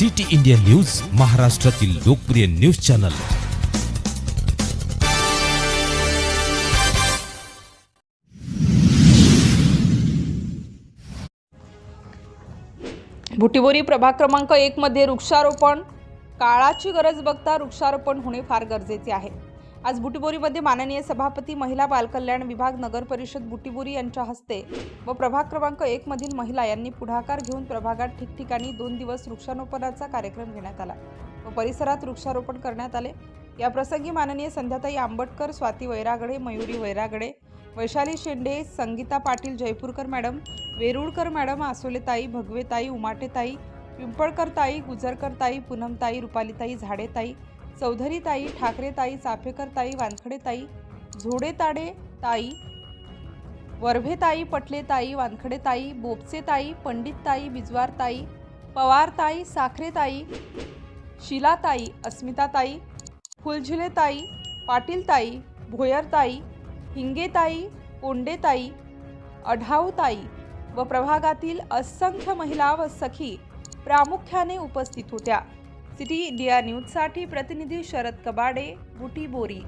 City India news महाराष्ट्रातील लोकप्रिय news channel. Butibori प्रभाग क्रमांक एकमध्ये वृक्षारोपण. काळाची गरज बघता वृक्षारोपण होणे फार गरजेचे आहे. आज बुटीबोरीमध्ये माननीय सभापती महिला बालकल्याण विभाग नगर परिषद यांच्या हस्ते व प्रभाग क्रमांक एकमधील महिला यांनी पुढाकार घेऊन प्रभागात ठिकठिकाणी दोन दिवस वृक्षारोपणाचा कार्यक्रम घेण्यात आला व परिसरात वृक्षारोपण करण्यात आले. या प्रसंगी माननीय संध्याताई आंबटकर स्वाती वैरागडे मयुरी वैरागडे वैशाली शेंडे संगीता पाटील जयपूरकर मॅडम वेरुळकर मॅडम आसोलेताई भगवेताई उमाटेताई पिंपळकरताई गुजरकरताई पूनमताई रुपालीताई झाडेताई चौधरीताई ठाकरेताई चाफेकरताई वानखडेताई झोडेताडे ताई वर्भेताई पटलेताई वानखडेताई बोपसेताई पंडितताई बिजवारताई पवारताई साखरेताई शिलाताई अस्मिताताई फुलझुलेताई पाटीलताई भोयरताई हिंगेताई कोंडेताई अढाऊताई व प्रभागातील असंख्य महिला व सखी प्रामुख्याने उपस्थित होत्या. सिटी इंडिया न्यूजसाठी प्रतिनिधी शरद कबाडे बुटी बोरी